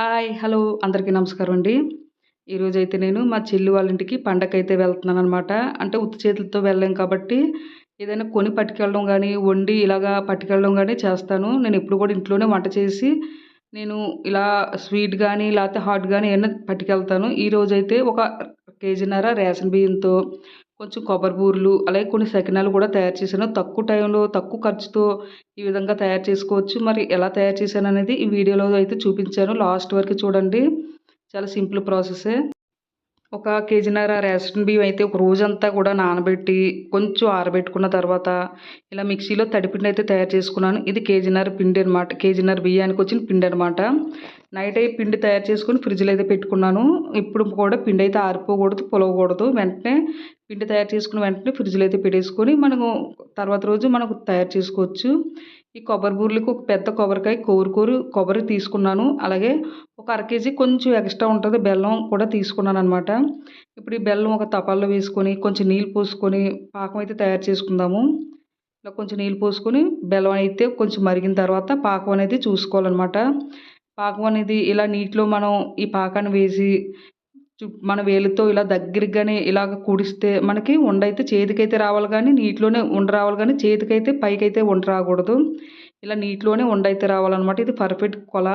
Hi hello అందరికీ నమస్కారం అండి. ఈరోజైతే నేను మా చెల్లి వాళ్ళ ఇంటికి పండగ అయితే వెళ్తున్నాను అనమాట అంటే ఉత్తి చేతులతో వెళ్ళాం కాబట్టి ఏదైనా కొని పట్టుకెళ్ళడం కానీ వండి ఇలాగా పట్టుకెళ్ళడం కానీ చేస్తాను. నేను ఎప్పుడు కూడా ఇంట్లోనే వంట చేసి నేను ఇలా స్వీట్ కానీ లేకపోతే హాట్ కానీ ఏమైనా పట్టుకెళ్తాను. ఈరోజు అయితే ఒక కేజీన్నర రేషన్ బియ్యంతో కొంచెం కొబ్బరి బూరెలు అలాగే కొన్ని సకినాలు కూడా తయారు చేశాను. తక్కువ టైంలో తక్కువ ఖర్చుతో ఈ విధంగా తయారు చేసుకోవచ్చు. మరి ఎలా తయారు చేశాను అనేది ఈ వీడియోలో అయితే చూపించాను. లాస్ట్ వరకు చూడండి. చాలా సింపుల్ ప్రాసెసే ఒక కేజీన్నర రేషన్ బియ్యం అయితే ఒక రోజంతా కూడా నానబెట్టి కొంచెం ఆరబెట్టుకున్న తర్వాత ఇలా మిక్సీలో తడిపిండి అయితే తయారు చేసుకున్నాను. ఇది కేజీన్నర పిండి అనమాట కేజీన్నర బియ్యానికి వచ్చిన పిండి అనమాట నైట్ అయితే పిండి తయారు చేసుకుని ఫ్రిడ్జ్లో అయితే పెట్టుకున్నాను. ఇప్పుడు కూడా పిండి అయితే ఆరిపోకూడదు పొలవకూడదు. వెంటనే పిండి తయారు చేసుకుని వెంటనే ఫ్రిడ్జ్లో అయితే పెట్టేసుకొని మనము తర్వాత రోజు మనకు తయారు చేసుకోవచ్చు. ఈ కొబ్బరి బూరెలకు ఒక పెద్ద కొబ్బరికాయ కోరుకోరు కొబ్బరి తీసుకున్నాను. అలాగే ఒక అర కేజీ కొంచెం ఎక్స్ట్రా ఉంటుంది బెల్లం కూడా తీసుకున్నాను అనమాట ఇప్పుడు ఈ బెల్లం ఒక తపాల్లో వేసుకొని కొంచెం నీళ్ళు పోసుకొని పాకం అయితే తయారు చేసుకుందాము. ఇలా కొంచెం నీళ్ళు పోసుకొని బెల్లం అయితే కొంచెం మరిగిన తర్వాత పాకం అనేది చూసుకోవాలన్నమాట. పాకం అనేది ఇలా నీటిలో మనం ఈ పాకాన్ని వేసి మన వేలుతో ఇలా దగ్గరగానే ఇలాగ కుడిస్తే మనకి ఉండైతే చేతికైతే రావాలి కానీ నీటిలోనే ఉండ రావాలి కానీ చేతికైతే పైకైతే ఉండ రాకూడదు. ఇలా నీటిలోనే ఉండైతే అయితే రావాలన్నమాట. ఇది పర్ఫెక్ట్ కొల.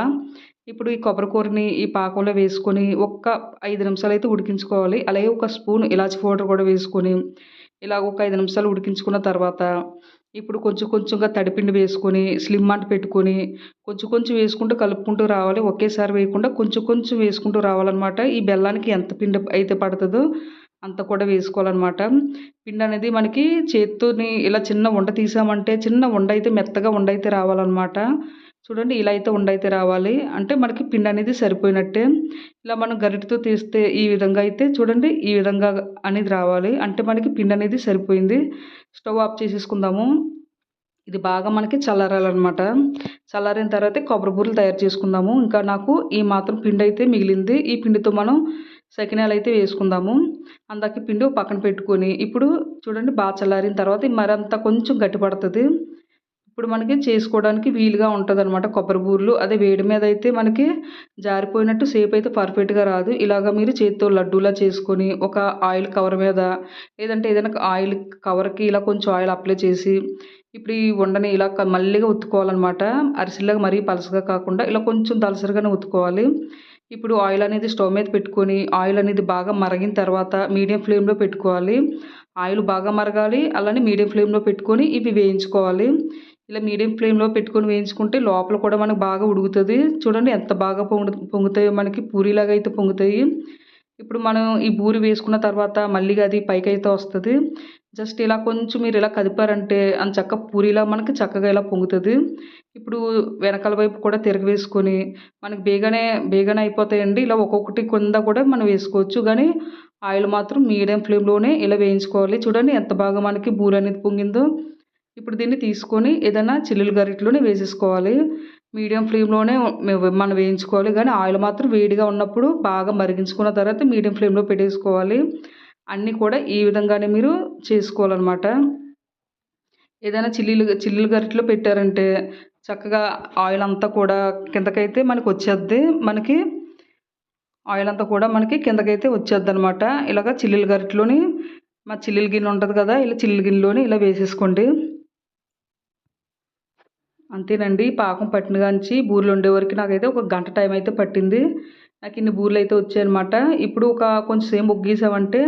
ఇప్పుడు ఈ కొబ్బరికూరని ఈ పాకంలో వేసుకొని ఒక్క ఐదు నిమిషాలు అయితే ఉడికించుకోవాలి. అలాగే ఒక స్పూన్ ఇలాచి పౌడర్ కూడా వేసుకొని ఇలా ఒక ఐదు నిమిషాలు ఉడికించుకున్న తర్వాత ఇప్పుడు కొంచెం కొంచెంగా తడిపిండి వేసుకొని స్లిమ్ అంట పెట్టుకొని కొంచెం కొంచెం వేసుకుంటూ కలుపుకుంటూ రావాలి. ఒకేసారి వేయకుండా కొంచెం కొంచెం వేసుకుంటూ రావాలన్నమాట. ఈ బెల్లానికి ఎంత పిండి అయితే పడుతుందో అంత కూడా వేసుకోవాలన్నమాట. పిండి అనేది మనకి చేత్తోని ఇలా చిన్న ఉండ తీసామంటే చిన్న ఉండ అయితే మెత్తగా ఉండ అయితే రావాలన్నమాట. చూడండి ఇలా అయితే ఉండైతే రావాలి. అంటే మనకి పిండి అనేది సరిపోయినట్టే. ఇలా మనం గరిటతో తీస్తే ఈ విధంగా అయితే చూడండి ఈ విధంగా అనేది రావాలి. అంటే మనకి పిండి అనేది సరిపోయింది. స్టవ్ ఆఫ్ చేసేసుకుందాము. ఇది బాగా మనకి చల్లారాలన్నమాట. చల్లారిన తర్వాత కొబ్బరి బూరలు తయారు చేసుకుందాము. ఇంకా నాకు ఈ మాత్రం పిండి అయితే మిగిలింది. ఈ పిండితో మనం సకినాలు అయితే వేసుకుందాము. అందాక పిండి పక్కన పెట్టుకొని ఇప్పుడు చూడండి బాగా చల్లారిన తర్వాత మరంతా కొంచెం గట్టి పడుతుంది ఇప్పుడు మనకి చేసుకోవడానికి వీలుగా ఉంటుంది అనమాట కొబ్బరి బూరెలు అదే వేడి మీద అయితే మనకి జారిపోయినట్టు సేపు అయితే పర్ఫెక్ట్గా రాదు. ఇలాగ మీరు చేతితో లడ్డూలా చేసుకొని ఒక ఆయిల్ కవర్ మీద లేదంటే ఏదైనా ఆయిల్ కవర్కి ఇలా కొంచెం ఆయిల్ అప్లై చేసి ఇప్పుడు ఈ ఉండని ఇలా మళ్ళీగా ఉత్తుకోవాలన్నమాట. అరిసెలాగా మరీ పలసగా కాకుండా ఇలా కొంచెం దలసరిగానే ఉత్తుకోవాలి. ఇప్పుడు ఆయిల్ అనేది స్టవ్ మీద పెట్టుకొని ఆయిల్ అనేది బాగా మరిగిన తర్వాత మీడియం ఫ్లేమ్లో పెట్టుకోవాలి. ఆయిల్ బాగా మరగాలి అలానే మీడియం ఫ్లేమ్లో పెట్టుకొని ఇవి వేయించుకోవాలి. ఇలా మీడియం ఫ్లేమ్లో పెట్టుకొని వేయించుకుంటే లోపల కూడా మనకు బాగా ఉడుకుతుంది. చూడండి ఎంత బాగా పొంగు పొంగుతాయో మనకి పూరిలాగా అయితే పొంగుతాయి. ఇప్పుడు మనం ఈ బూరి వేసుకున్న తర్వాత మళ్ళీ అది పైకి అయితే వస్తుంది. జస్ట్ ఇలా కొంచెం మీరు ఇలా కదిపారంటే అంత చక్క పూరిలా మనకి చక్కగా ఇలా పొంగుతుంది. ఇప్పుడు వెనకాల వైపు కూడా తిరగవేసుకొని మనకి బేగానే బేగానే అయిపోతాయండి. ఇలా ఒక్కొక్కటి కొంద కూడా మనం వేసుకోవచ్చు. కానీ ఆయిల్ మాత్రం మీడియం ఫ్లేమ్లోనే ఇలా వేయించుకోవాలి. చూడండి ఎంత బాగా మనకి బూరి అనేది పొంగిందో. ఇప్పుడు దీన్ని తీసుకొని ఏదైనా చిల్లులు గరిటెలోనే వేసేసుకోవాలి. మీడియం ఫ్లేమ్లోనే మనం వేయించుకోవాలి. కానీ ఆయిల్ మాత్రం వేడిగా ఉన్నప్పుడు బాగా మరిగించుకున్న తర్వాత మీడియం ఫ్లేమ్లో పెట్టేసుకోవాలి. అన్నీ కూడా ఈ విధంగానే మీరు చేసుకోవాలన్నమాట. ఏదైనా చిల్లీలు చిల్లులు గరిటెలో పెట్టారంటే చక్కగా ఆయిల్ అంతా కూడా కిందకైతే మనకి వచ్చేద్ది. మనకి ఆయిల్ అంతా కూడా మనకి కిందకైతే వచ్చేద్ది అనమాట ఇలాగ చిల్లుల గరిటలోని మా చిల్లుల గిన్నె ఉంటుంది కదా ఇలా చిల్లుల గిన్నెలోని ఇలా వేసేసుకోండి. అంతేనండి. పాకం పట్టిన కాంచి బూరెలు ఉండే వరకు నాకైతే ఒక గంట టైం అయితే పట్టింది. నాకు ఇన్ని బూరెలు అయితే వచ్చాయన్నమాట. ఇప్పుడు ఒక కొంచెం సేమ్ బొగ్గేసామంటే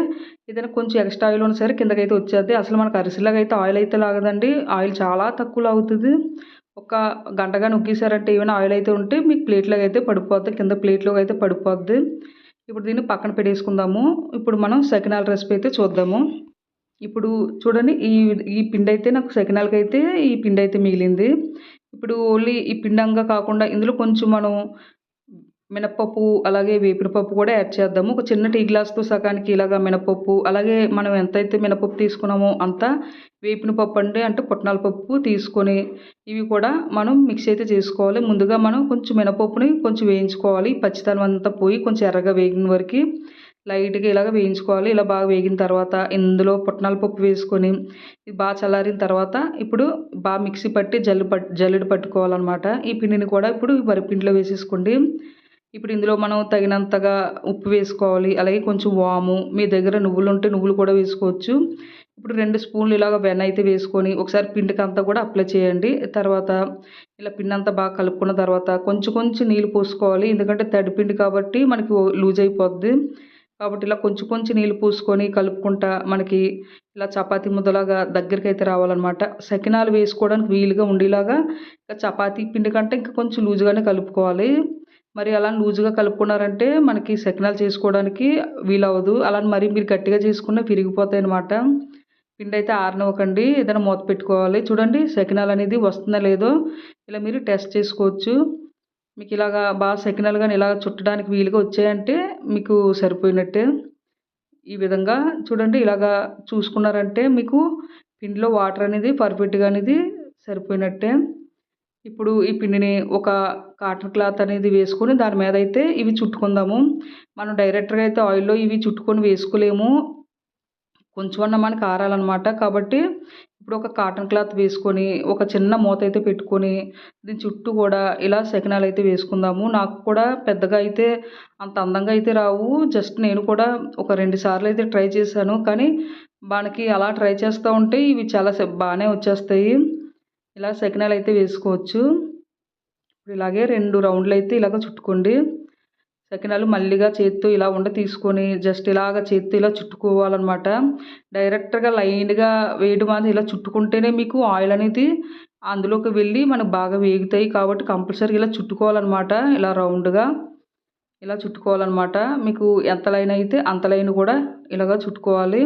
ఏదైనా కొంచెం ఎక్స్ట్రా ఆయిల్ ఉన్న సరే కిందకైతే వచ్చేది అసలు మనకు అరిసెలాగా అయితే ఆయిల్ అయితే లాగదండి. ఆయిల్ చాలా తక్కువ లాగుతుంది. ఒక గంటగా నొగ్గేసారంటే ఏమైనా ఆయిల్ అయితే ఉంటే మీకు ప్లేట్లోకి అయితే పడిపోద్ది. కింద ప్లేట్లోకి అయితే పడిపోద్ది. ఇప్పుడు దీన్ని పక్కన పెట్టేసుకుందాము. ఇప్పుడు మనం సకినాల రెసిపీ అయితే చూద్దాము. ఇప్పుడు చూడండి ఈ ఈ పిండి అయితే నాకు సకినాలకి అయితే ఈ పిండి అయితే మిగిలింది. ఇప్పుడు ఓన్లీ ఈ పిండంగా కాకుండా ఇందులో కొంచెం మనం మినప్పప్పు అలాగే వేపిన పప్పు కూడా యాడ్ చేద్దాము. ఒక చిన్న టీ గ్లాస్తో సగానికి ఇలాగా మినపప్పు అలాగే మనం ఎంతైతే మినపప్పు తీసుకున్నామో అంత వేపిన పప్పు అంటే అంటే పుట్నాల పప్పు తీసుకొని ఇవి కూడా మనం మిక్స్ అయితే చేసుకోవాలి. ముందుగా మనం కొంచెం మినపప్పుని కొంచెం వేయించుకోవాలి. పచ్చితనం అంతా పోయి కొంచెం ఎర్రగా వేగిన వరకు లైట్గా ఇలాగ వేయించుకోవాలి. ఇలా బాగా వేగిన తర్వాత ఇందులో పుట్నాల పప్పు వేసుకొని ఇది బాగా చల్లారిన తర్వాత ఇప్పుడు బాగా మిక్సీ పట్టి జల్లు పట్ జల్లుడు పట్టుకోవాలన్నమాట. ఈ పిండిని కూడా ఇప్పుడు వరిపిండిలో వేసేసుకోండి. ఇప్పుడు ఇందులో మనం తగినంతగా ఉప్పు వేసుకోవాలి. అలాగే కొంచెం వాము మీ దగ్గర నువ్వులు ఉంటే నువ్వులు కూడా వేసుకోవచ్చు. ఇప్పుడు రెండు స్పూన్లు ఇలాగ వెన్న అయితే వేసుకొని ఒకసారి పిండికి అంతా కూడా అప్లై చేయండి. తర్వాత ఇలా పిండి అంతా బాగా కలుపుకున్న తర్వాత కొంచెం కొంచెం నీళ్ళు పోసుకోవాలి. ఎందుకంటే తడి పిండి కాబట్టి మనకి లూజ్ అయిపోద్ది. కాబట్టి ఇలా కొంచెం కొంచెం నీళ్ళు పూసుకొని కలుపుకుంటా మనకి ఇలా చపాతీ ముద్దలాగా దగ్గరికి అయితే రావాలన్నమాట. సకినాలు వేసుకోవడానికి వీలుగా ఉండేలాగా ఇంకా చపాతీ పిండి కంటే ఇంకా కొంచెం లూజుగానే కలుపుకోవాలి. మరి అలా లూజుగా కలుపుకున్నారంటే మనకి సకినాలు చేసుకోవడానికి వీలవ్వదు. అలా మరి మీరు గట్టిగా చేసుకున్న విరిగిపోతాయి అనమాట పిండి అయితే ఆరనివ్వకండి. ఏదైనా మూత పెట్టుకోవాలి. చూడండి సకినాలు అనేది వస్తుందా లేదో ఇలా మీరు టెస్ట్ చేసుకోవచ్చు. మీకు ఇలాగా బాగా సకినాలు కానీ ఇలా చుట్టడానికి వీలుగా వచ్చాయంటే మీకు సరిపోయినట్టే. ఈ విధంగా చూడండి ఇలాగా చూసుకున్నారంటే మీకు పిండిలో వాటర్ అనేది పర్ఫెక్ట్గా అనేది సరిపోయినట్టే. ఇప్పుడు ఈ పిండిని ఒక కాటన్ క్లాత్ అనేది వేసుకొని దాని మీద అయితే ఇవి చుట్టుకుందాము. మనం డైరెక్ట్గా అయితే ఆయిల్లో ఇవి చుట్టుకొని వేసుకోలేము. కొంచెమన్నా మనకి ఆరాలన్నమాట. కాబట్టి ఇప్పుడు ఒక కాటన్ క్లాత్ వేసుకొని ఒక చిన్న మూత అయితే పెట్టుకొని దీని చుట్టూ కూడా ఇలా సెకనాలు అయితే వేసుకుందాము. నాకు కూడా పెద్దగా అయితే అంత అందంగా అయితే రావు. జస్ట్ నేను కూడా ఒక రెండు సార్లు అయితే ట్రై చేశాను. కానీ మనకి అలా ట్రై చేస్తూ ఉంటే ఇవి చాలా బాగానే వచ్చేస్తాయి. ఇలా సెకనాలు అయితే వేసుకోవచ్చు. ఇప్పుడు ఇలాగే రెండు రౌండ్లు అయితే ఇలాగ చుట్టుకోండి. సకినాలు మళ్ళీగా చేత్తో ఇలా ఉండ తీసుకొని జస్ట్ ఇలాగ చేత్తో ఇలా చుట్టుకోవాలన్నమాట. డైరెక్ట్గా లైన్గా వేయడం అనేది ఇలా చుట్టుకుంటేనే మీకు ఆయిల్ అనేది అందులోకి వెళ్ళి మనకు బాగా వేగుతాయి కాబట్టి కంపల్సరీ ఇలా చుట్టుకోవాలన్నమాట ఇలా రౌండ్గా ఇలా చుట్టుకోవాలన్నమాట. మీకు ఎంత లైన్ అయితే అంత లైన్ కూడా ఇలాగా చుట్టుకోవాలి.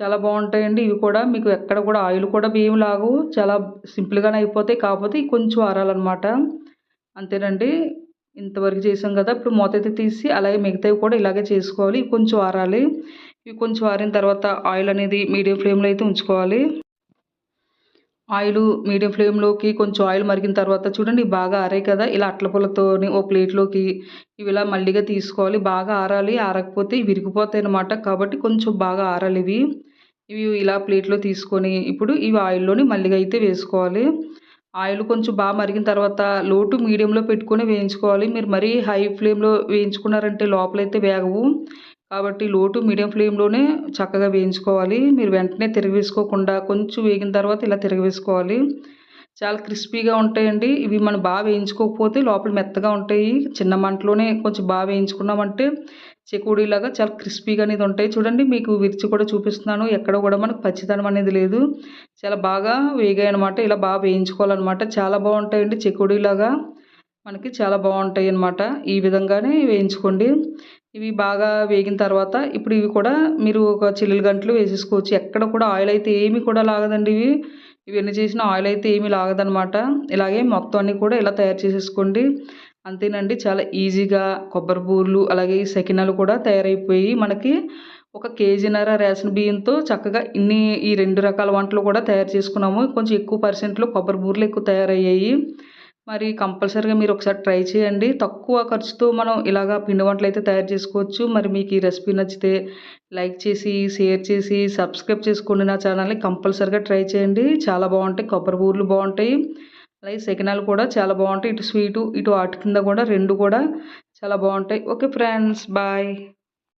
చాలా బాగుంటాయండి ఇవి కూడా. మీకు ఎక్కడ కూడా ఆయిల్ కూడా బియ్యం లాగు చాలా సింపుల్గానే అయిపోతాయి. కాకపోతే కొంచెం ఆరాలన్నమాట. అంతేనండి. ఇంతవరకు చేసాం కదా ఇప్పుడు మూత అయితే తీసి అలాగే మిగతావి కూడా ఇలాగే చేసుకోవాలి. కొంచెం ఆరాలి. ఇవి కొంచెం ఆరిన తర్వాత ఆయిల్ అనేది మీడియం ఫ్లేమ్లో అయితే ఉంచుకోవాలి. ఆయిల్ మీడియం ఫ్లేమ్లోకి కొంచెం ఆయిల్ మరిగిన తర్వాత చూడండి బాగా ఆరాయి కదా. ఇలా అట్ల పుల్లతోని ఓ ప్లేట్లోకి ఇవి ఇలా మళ్ళీగా తీసుకోవాలి. బాగా ఆరాలి. ఆరకపోతే విరిగిపోతాయి అనమాట కాబట్టి కొంచెం బాగా ఆరాలి ఇవి. ఇవి ఇలా ప్లేట్లో తీసుకొని ఇప్పుడు ఇవి ఆయిల్లోని మళ్ళీగా అయితే వేసుకోవాలి. ఆయిల్ కొంచెం బాగా మరిగిన తర్వాత లో టు మీడియంలో పెట్టుకొని వేయించుకోవాలి. మీరు మరీ హై ఫ్లేమ్లో వేయించుకున్నారంటే లోపలైతే వేగవు. కాబట్టి లో టు మీడియం ఫ్లేమ్లోనే చక్కగా వేయించుకోవాలి. మీరు వెంటనే తిరగవేసుకోకుండా కొంచెం వేగిన తర్వాత ఇలా తిరగవేసుకోవాలి. చాలా క్రిస్పీగా ఉంటాయండి. ఇవి మనం బాగా వేయించుకోకపోతే లోపల మెత్తగా ఉంటాయి. చిన్న మంటలోనే కొంచెం బాగా వేయించుకున్నామంటే చెకోడీలాగా చాలా క్రిస్పీగా అనేది ఉంటాయి. చూడండి మీకు విరిచి కూడా చూపిస్తున్నాను. ఎక్కడ కూడా మనకు పచ్చితనం అనేది లేదు. చాలా బాగా వేగాయి అనమాట ఇలా బాగా వేయించుకోవాలన్నమాట. చాలా బాగుంటాయండి చెకుడీలాగా. మనకి చాలా బాగుంటాయి అన్నమాట ఈ విధంగానే వేయించుకోండి. ఇవి బాగా వేగిన తర్వాత ఇప్పుడు ఇవి కూడా మీరు ఒక చిల్లులు గంటలు వేసేసుకోవచ్చు. ఎక్కడ కూడా ఆయిల్ అయితే ఏమి కూడా లాగదండి ఇవి. ఇవన్నీ చేసిన ఆయిల్ అయితే ఏమి లాగదనమాట ఇలాగే మొత్తం అన్నీ కూడా ఇలా తయారు చేసేసుకోండి. అంతేనండి. చాలా ఈజీగా కొబ్బరి బూర్లు అలాగే సకినాలు కూడా తయారైపోయి మనకి ఒక కేజీన్నర రేషన్ బియ్యంతో చక్కగా ఇన్ని ఈ రెండు రకాల వంటలు కూడా తయారు చేసుకున్నాము. కొంచెం ఎక్కువ పర్సెంట్లో కొబ్బరి బూర్లు ఎక్కువ తయారయ్యాయి. మరి కంపల్సరీగా మీరు ఒకసారి ట్రై చేయండి. తక్కువ ఖర్చుతో మనం ఇలాగా పిండి వంటలు అయితే తయారు చేసుకోవచ్చు. మరి మీకు ఈ రెసిపీ నచ్చితే లైక్ చేసి షేర్ చేసి సబ్స్క్రైబ్ చేసుకోండి నా ఛానల్ని. కంపల్సరీగా ట్రై చేయండి. చాలా బాగుంటాయి. కొబ్బరి బూర్లు బాగుంటాయి. అలాగే సెకినాలు కూడా చాలా బాగుంటాయి. ఇటు స్వీటు ఇటు అటు కింద కూడా రెండు కూడా చాలా బాగుంటాయి. Okay friends bye.